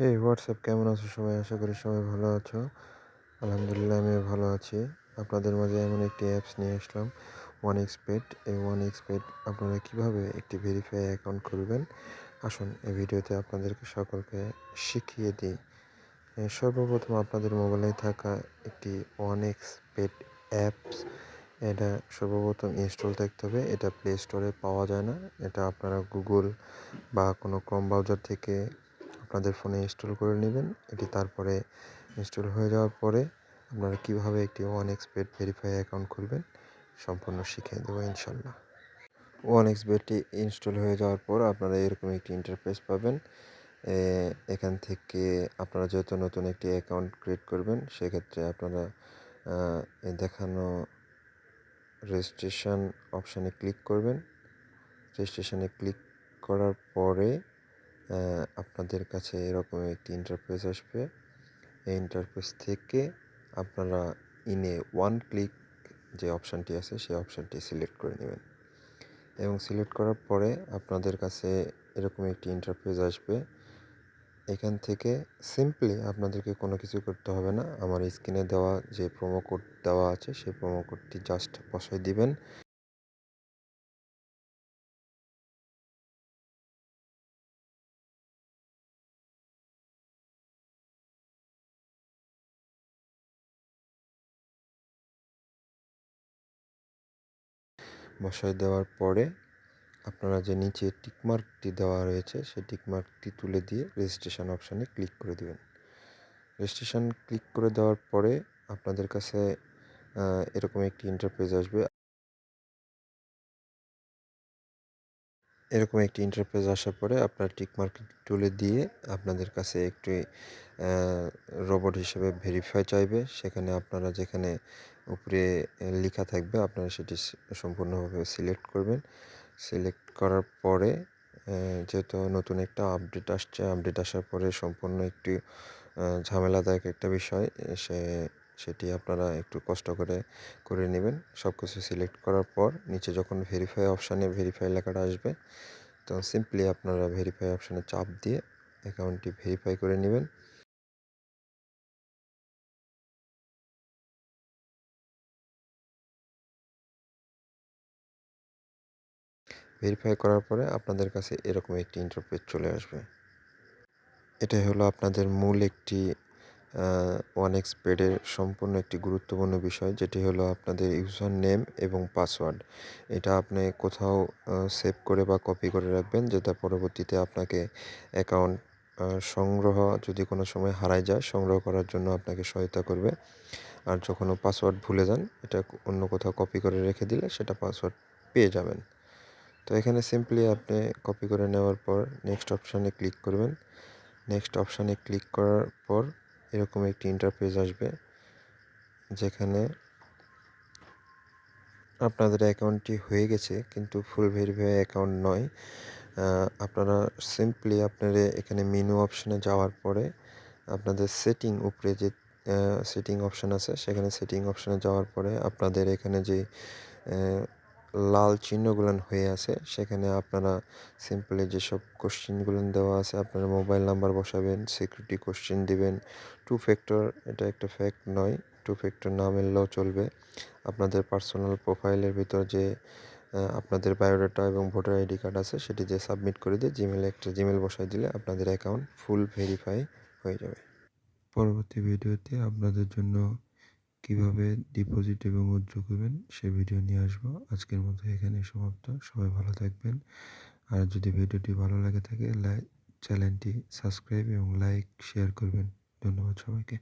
হেই WhatsApp কেমন আছো সবাই? আশা করি সবাই ভালো আছো। আলহামদুলিল্লাহ, আমিও ভালো আছি। আপনাদের মাঝে এমন একটি অ্যাপস নিয়ে আসলাম ওয়ান এক্সপেড এই ওয়ান এক্সপেড আপনারা কীভাবে একটি ভেরিফাই অ্যাকাউন্ট খুলবেন? আসুন, এই ভিডিওতে আপনাদেরকে সকলকে শিখিয়ে দিই। সর্বপ্রথম আপনাদের মোবাইলে থাকা একটি ওয়ান এক্সপেড অ্যাপস এটা সর্বপ্রথম ইনস্টল থাকতে হবে। এটা প্লে স্টোরে পাওয়া যায় না। এটা আপনারা গুগল বা কোনো ক্রম ব্রাউজার থেকে আপনাদের ফোনে ইনস্টল করে নেবেন। এটি তারপরে ইনস্টল হয়ে যাওয়ার পরে আপনারা কীভাবে একটি ওয়ান এক্সপেড ভেরিফাই অ্যাকাউন্ট খুলবেন, সম্পূর্ণ শিখিয়ে দেবো ইনশাল্লাহ। ওয়ান এক্সপেডটি ইনস্টল হয়ে যাওয়ার পর আপনারা এরকম একটি ইন্টারফেস পাবেন। এখান থেকে আপনারা যেহেতু নতুন একটি অ্যাকাউন্ট ক্রিয়েট করবেন, সেক্ষেত্রে আপনারা দেখানো রেজিস্ট্রেশন অপশানে ক্লিক করবেন। রেজিস্ট্রেশনে ক্লিক করার পরে আপনাদের কাছে এরকম একটি ইন্টারফেস আসবে। এই ইন্টারফেস থেকে আপনারা ইনে ওয়ান ক্লিক যে অপশানটি আছে, সেই অপশানটি সিলেক্ট করে নেবেন। এবং সিলেক্ট করার পরে আপনাদের কাছে এরকম একটি ইন্টারফেস আসবে। এখান থেকে সিম্পলি আপনাদেরকে কোনো কিছু করতে হবে না। আমার স্ক্রিনে দেওয়া যে প্রোমো কোড দেওয়া আছে, সেই প্রোমো কোডটি জাস্ট বসাই দিবেন। বসায় দেওয়ার পরে আপনারা যে নিচে টিকমার্কটি দেওয়া রয়েছে, সেই টিকমার্কটি তুলে দিয়ে রেজিস্ট্রেশন অপশানে ক্লিক করে দেবেন। রেজিস্ট্রেশন ক্লিক করে দেওয়ার পরে আপনাদের কাছে এরকম একটি ইন্টারফেস আসবে। এরকম একটি ইন্টারফেস আসার পরে আপনার টিকমার্ক তুলে দিয়ে আপনাদের কাছে একটি রোবট হিসেবে ভেরিফাই চাইবে। সেখানে আপনারা যেখানে উপরে লেখা থাকবে, আপনারা সেটি সম্পূর্ণভাবে সিলেক্ট করবেন। সিলেক্ট করার পরে যেহেতু নতুন একটা আপডেট আসছে আপডেট আসার পরে সম্পূর্ণ একটি ঝামেলাদায়ক একটা বিষয় সে সেটি আপনারা একটু কষ্ট করে করে নেবেন। সব কিছু সিলেক্ট করার পর নিচে যখন ভেরিফাই অপশানে ভেরিফাই লেখাটা আসবে তখন সিম্পলি আপনারা ভেরিফাই অপশানে চাপ দিয়ে অ্যাকাউন্টটি ভেরিফাই করে নেবেন। ভেরিফাই করার পরে আপনাদের কাছে এরকম একটি ইন্টারফেস চলে আসবে। এটাই হলো আপনাদের মূল একটি ওয়ান এক্স এক্সপেডের সম্পূর্ণ একটি গুরুত্বপূর্ণ বিষয়, যেটি হলো আপনাদের ইউজার নেম এবং পাসওয়ার্ড এটা আপনি কোথাও সেভ করে বা কপি করে রাখবেন, যেটা পরবর্তীতে আপনাকে অ্যাকাউন্ট সংগ্রহ যদি কোনো সময় হারায় যায়, সংগ্রহ করার জন্য আপনাকে সহায়তা করবে। আর যখনও পাসওয়ার্ড ভুলে যান, এটা অন্য কোথাও কপি করে রেখে দিলে সেটা পাসওয়ার্ড পেয়ে যাবেন। তো এখানে সিম্পলি আপনি কপি করে নেওয়ার পর নেক্সট অপশানে ক্লিক করবেন। নেক্সট অপশানে ক্লিক করার পর এরকম একটি ইন্টারফেস আসবে, যেখানে আপনাদের অ্যাকাউন্টটি হয়ে গেছে, কিন্তু ফুল ভেরিফাই অ্যাকাউন্ট নয়। আপনারা সিম্পলি আপনারা এখানে মেনু অপশানে যাওয়ার পরে আপনাদের সেটিং উপরে যে সেটিং অপশান আছে, সেখানে সেটিং অপশানে যাওয়ার পরে আপনাদের এখানে যে লাল চিহ্নগুলান হয়ে আছে। সেখানে আপনারা সিম্পলি যেসব কোশ্চেনগুলো দেওয়া আছে, আপনারা মোবাইল নাম্বার বসাবেন সিকিউরিটি কোশ্চেন দিবেন। টু ফ্যাক্টর এটা একটা ফ্যাক্ট নয়। টু ফ্যাক্টর না মেললেও চলবে। আপনাদের পার্সোনাল প্রোফাইলের ভিতর যে আপনাদের বায়োডাটা এবং ভোটার আইডি কার্ড আছে, সেটি যে সাবমিট করে দিয়ে জিমেলে একটা জিমেল বসাই দিলে আপনাদের অ্যাকাউন্ট ফুল ভেরিফাই হয়ে যাবে। পরবর্তী ভিডিওতে আপনাদের জন্য কীভাবে ডিপোজিট এবং উইথড্র করবেন সে ভিডিও নিয়ে আসব। আজকের মতো এখানে সমাপ্ত। সবাই ভালো থাকবেন। আর যদি ভিডিওটি ভালো লাগে থাকে চ্যানেলটি সাবস্ক্রাইব এবং লাইক শেয়ার করবেন। ধন্যবাদ সবাইকে।